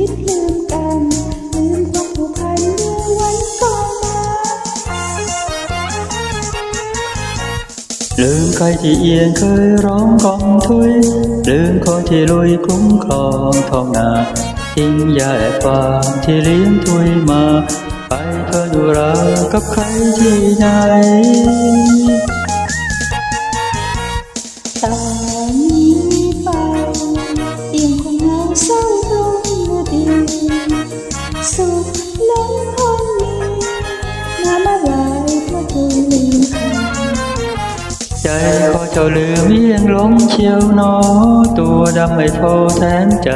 ลืมความผูกพันเมื่อวันก่อนมา ลืมใครที่เอียงเคยร้องกองทุย ลืมคนที่ลุยคุ้มครองทองนาทิ้งยาแอบฟางที่เลี้ยงถุยมา ไปเธออยู่รากับใครที่ไหน เจ้าลืมเอียงลงเชียวนอ ตัวดำไม่โทแทนใจ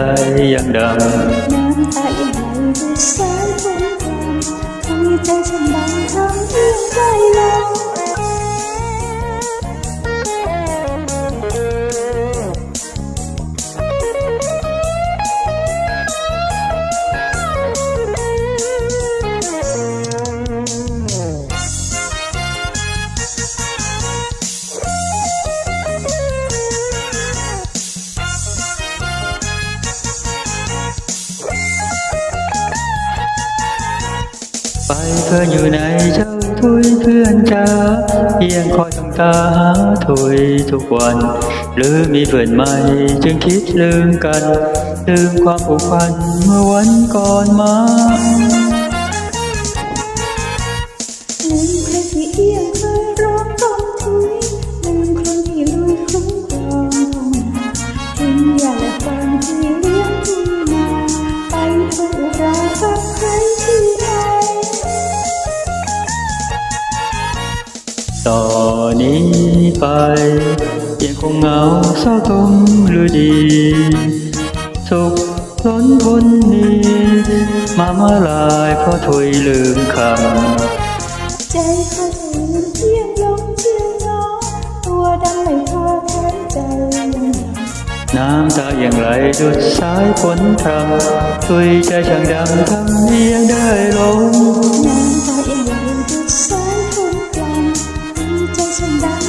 ยังดำ น้ำตายังไหลดูสายฝน ไปเพื่อนอยู่ในเจ้าทุยเพื่อนจ้าเพียงคอยต้องตาหาถุยทุกวัน หรือมีเพื่อนใหม่จึงคิดลืมกัน ลืมความผูกพันเมื่อวันก่อนมา นนี้ไปยังคงเหงาเศร้าทมหรือดีสุขล้นพ้นนี้มาเมื่อลายเพราะถุยลืมคำใจเขาถึงเที่ยงลงเชียวน้องตัวดำไม่พอแทนใจยังหนักน้ำตาอย่างไหลดุดสายฝนพรำตุยใจช่างดำทำเนียงได้ลงน้ำ 简单。